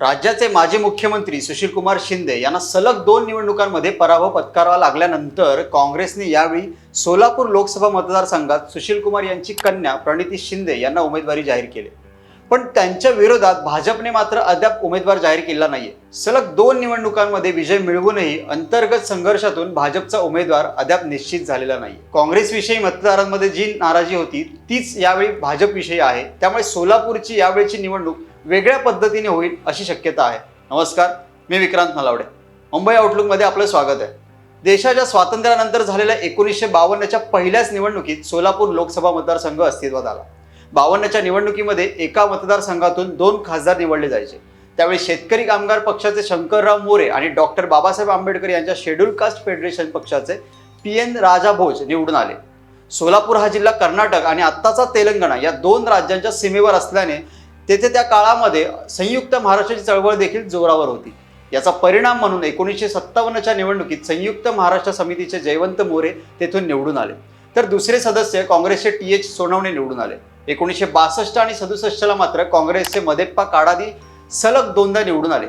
राज्याचे माजी मुख्यमंत्री सुशीलकुमार शिंदे यांना सलग दोन निवडणुकांमध्ये पराभव पत्करावा लागल्यानंतर काँग्रेसने यावेळी सोलापूर लोकसभा मतदारसंघात सुशीलकुमार यांची कन्या प्रणिती शिंदे यांना उमेदवारी जाहीर केली. पण त्यांच्या विरोधात भाजपने मात्र अद्याप उमेदवार जाहीर केला नाहीये. सलग दोन निवडणुकांमध्ये विजय मिळवूनही अंतर्गत संघर्षातून भाजपचा उमेदवार अद्याप निश्चित झालेला नाही. काँग्रेसविषयी मतदारांमध्ये जी नाराजी होती तीच यावेळी भाजपविषयी आहे. त्यामुळे सोलापूरची यावेळीची निवडणूक वेगळ्या पद्धतीने होईल अशी शक्यता आहे. नमस्कार मी विक्रांत नलावडे मुंबई आउटलुकमध्ये आपलं स्वागत आहे. देशाच्या स्वातंत्र्यानंतर झालेल्या एकोणीसशे बावन्नच्या पहिल्याच निवडणुकीत सोलापूर लोकसभा मतदारसंघ अस्तित्वात आला. बावन्नच्या निवडणुकीमध्ये एका मतदारसंघातून दोन खासदार निवडले जायचे. त्यावेळी शेतकरी कामगार पक्षाचे शंकरराव मोरे आणि डॉक्टर बाबासाहेब आंबेडकर यांच्या शेड्यूल कास्ट फेडरेशन पक्षाचे पी एन राजा भोज निवडून आले. सोलापूर हा जिल्हा कर्नाटक आणि आत्ताचा तेलंगणा या दोन राज्यांच्या सीमेवर असल्याने तेथे त्या काळामध्ये संयुक्त महाराष्ट्राची चळवळ देखील जोरावर होती. याचा परिणाम म्हणून एकोणीसशे सत्तावन्नच्या निवडणुकीत संयुक्त महाराष्ट्र समितीचे जयवंत मोरे तेथून निवडून आले. तर दुसरे सदस्य काँग्रेसचे टी एच सोनवणे निवडून आले. एकोणीसशे बासष्ट आणि सदुसष्टला मात्र काँग्रेसचे मदेप्पा काडादी सलग दोनदा निवडून आले.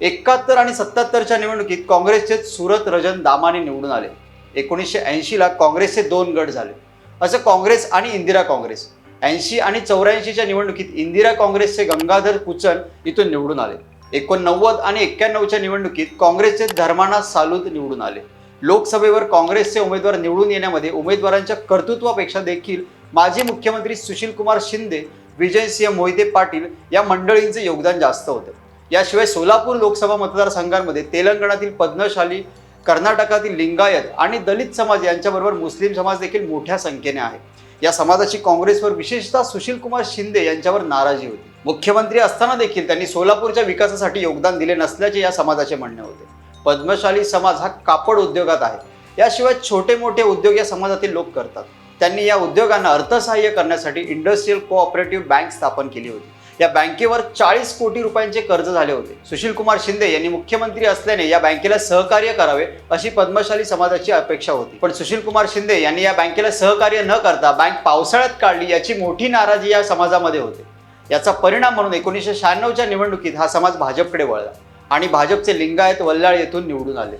एकाहत्तर आणि सत्याहत्तरच्या निवडणुकीत काँग्रेसचे सुरत रजन दामाने निवडून आले. एकोणीसशे ऐंशीला काँग्रेसचे दोन गट झाले. असं काँग्रेस आणि इंदिरा काँग्रेस ऐंशी आणि चौऱ्याऐंशीच्या निवडणुकीत इंदिरा काँग्रेसचे गंगाधर कुचन इथून निवडून आले. एकोणनव्वद आणि एक्क्याण्णवच्या निवडणुकीत काँग्रेसचे धर्माना सालुद निवडून आले. लोकसभेवर काँग्रेसचे उमेदवार निवडून येण्यामध्ये उमेदवारांच्या कर्तृत्वापेक्षा देखील माजी मुख्यमंत्री सुशीलकुमार शिंदे विजयसिंह मोहिते पाटील या मंडळींचे योगदान जास्त होतं. याशिवाय सोलापूर लोकसभा मतदारसंघांमध्ये तेलंगणातील पद्मशाली कर्नाटकातील लिंगायत आणि दलित समाज यांच्याबरोबर मुस्लिम समाज देखील मोठ्या संख्येने आहे. या समाजाची काँग्रेसवर विशेषतः सुशील कुमार शिंदे यांच्यावर नाराजी होती. मुख्यमंत्री असताना देखील त्यांनी सोलापूरच्या विकासासाठी योगदान दिले नसल्याचे या समाजाचे म्हणणे होते. पद्मशाली समाज हा कापड उद्योगात आहे. याशिवाय छोटे मोठे उद्योग या समाजातील लोक करतात. त्यांनी या उद्योगांना अर्थसहाय्य करण्यासाठी इंडस्ट्रीयल कोऑपरेटिव्ह बँक स्थापन केली होती. या बँकेवर चाळीस कोटी रुपयांचे कर्ज झाले होते. सुशील कुमार शिंदे यांनी मुख्यमंत्री असल्याने या बँकेला सहकार्य करावे अशी पद्मशाली समाजाची अपेक्षा होती. पण सुशील कुमार शिंदे यांनी या बँकेला सहकार्य न करता बँक पावसाळ्यात काढली याची मोठी नाराजी या समाजामध्ये होते. याचा परिणाम म्हणून एकोणीसशे शहाण्णवच्या निवडणुकीत हा समाज भाजपकडे वळला आणि भाजपचे लिंगायत वल्लाळ येथून निवडून आले.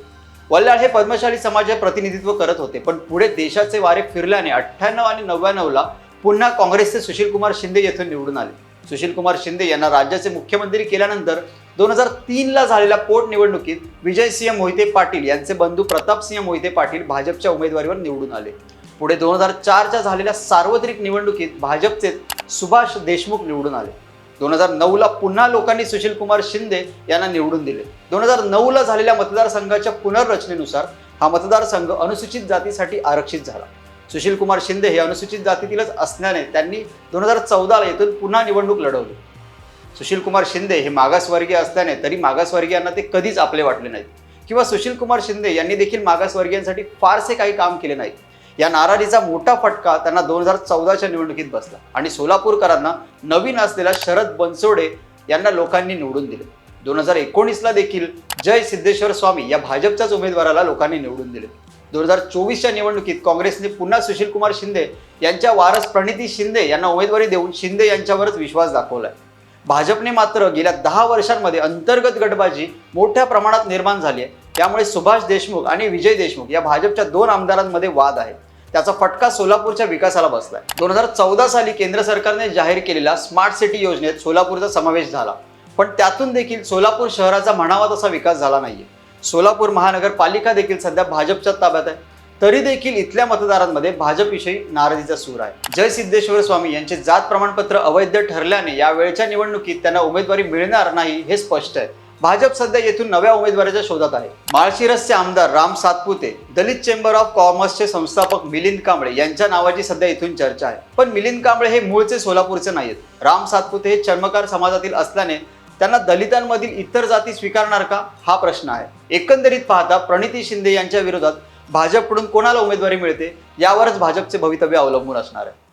वल्लाळ हे पद्मशाली समाजाचे प्रतिनिधित्व करत होते पण पुढे देशाचे वारे फिरल्याने अठ्ठ्याण्णव आणि नव्याण्णवला पुन्हा काँग्रेसचे सुशील कुमार शिंदे येथून निवडून आले. सुशीलकुमार शिंदे यांना राज्याचे मुख्यमंत्री केल्यानंतर दोन हजार तीनला झालेल्या पोटनिवडणुकीत विजयसिंह मोहिते पाटील यांचे बंधू प्रतापसिंह मोहिते पाटील भाजपच्या उमेदवारीवर निवडून आले. पुढे दोन हजार चारच्या झालेल्या सार्वत्रिक निवडणुकीत भाजपचे सुभाष देशमुख निवडून आले. दोन हजार नऊला पुन्हा लोकांनी सुशीलकुमार शिंदे यांना निवडून दिले. दोन हजार नऊला झालेल्या मतदारसंघाच्या पुनर्रचनेनुसार हा मतदारसंघ अनुसूचित जातीसाठी आरक्षित झाला. सुशील कुमार शिंदे हे अनुसूचित जातीतीलच असल्याने त्यांनी दोन हजार चौदाला येथून पुन्हा निवडणूक लढवली. सुशील कुमार शिंदे हे मागासवर्गीय असल्याने तरी मागासवर्गीयांना ते कधीच आपले वाटले नाहीत. किंवा सुशील कुमार शिंदे यांनी देखील मागासवर्गीयांसाठी फारसे काही काम केले नाही या नाराजीचा मोठा फटका त्यांना दोन हजार चौदाच्या निवडणुकीत बसला आणि सोलापूरकरांना नवीन असलेला शरद बनसोडे यांना लोकांनी निवडून दिले. दोन हजार एकोणीसला देखील जय सिद्धेश्वर स्वामी या भाजपच्याच उमेदवाराला लोकांनी निवडून दिले. दोन हजार चोवीसच्या निवडणुकीत काँग्रेसने पुन्हा सुशील कुमार शिंदे यांच्या वारस प्रणिती शिंदे यांना उमेदवारी देऊन शिंदे यांच्यावरच विश्वास दाखवलाय. भाजपने मात्र गेल्या दहा वर्षांमध्ये अंतर्गत गटबाजी मोठ्या प्रमाणात निर्माण झाली आहे. त्यामुळे सुभाष देशमुख आणि विजय देशमुख या भाजपच्या दोन आमदारांमध्ये वाद आहे. त्याचा फटका सोलापूरच्या विकासाला बसलाय. दोन हजार चौदा साली केंद्र सरकारने जाहीर केलेल्या स्मार्ट सिटी योजनेत सोलापूरचा समावेश झाला. पण त्यातून देखील सोलापूर शहराचा म्हणावा तसा विकास झाला नाहीये. सोलापूर महानगरपालिका देखील सध्या भाजपच्या ताब्यात आहे. तरी देखील इथल्या मतदारांमध्ये भाजपविषयी नाराजीचा सूर आहे. जय सिद्धेश्वर स्वामी यांचे जात प्रमाणपत्र अवैध ठरल्याने या वेळच्या निवडणुकीत त्यांना उमेदवारी मिळणार नाही हे स्पष्ट आहे. भाजप सध्या येथून नव्या उमेदवाराच्या शोधात आहे. माळशिरसचे आमदार राम सातपुते दलित चेंबर ऑफ कॉमर्सचे संस्थापक मिलिंद कांबळे यांच्या नावाची सध्या इथून चर्चा आहे. पण मिलिंद कांबळे हे मूळचे सोलापूरचे नाहीत. राम सातपुते हे चर्मकार समाजातील असल्याने त्यांना दलितांमधील इतर जाती स्वीकारणार का? हा प्रश्न आहे. एकंदरीत पाहता प्रणिती शिंदे यांच्या विरोधात भाजपकडून कोणाला उमेदवारी मिळते? यावरच भाजपचे भवितव्य अवलंबून असणार आहे.